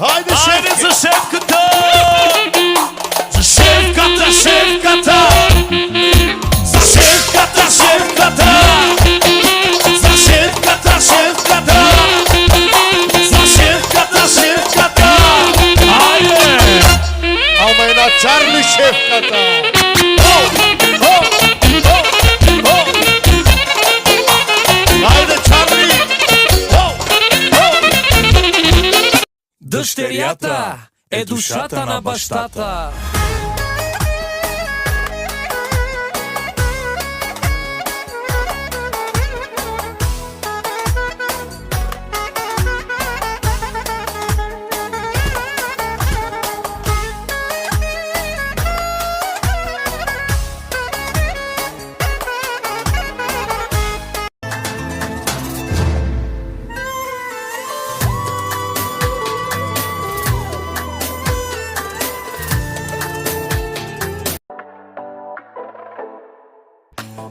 Haydi Haydi Şevket. zu Şefkata. Şefkata, Şefkata. Şefkata, Şefkata. Şefkata, Şefkata. Şefkata, Şefkata. Haydi. Amayına Charlie Şefkat'a. Дъщерята е душата на бащата.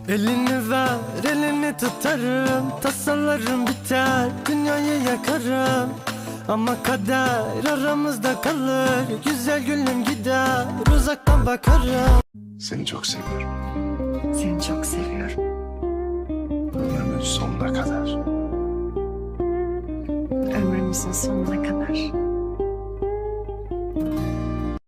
Elini ver, elini tutarım Tasalarım biter, dünyayı yakarım Ama kader aramızda kalır Güzel gülüm gider, uzaktan bakarım Seni çok seviyorum. Seni çok seviyorum. Ömrümün sonuna kadar. Ömrümüzün sonuna kadar.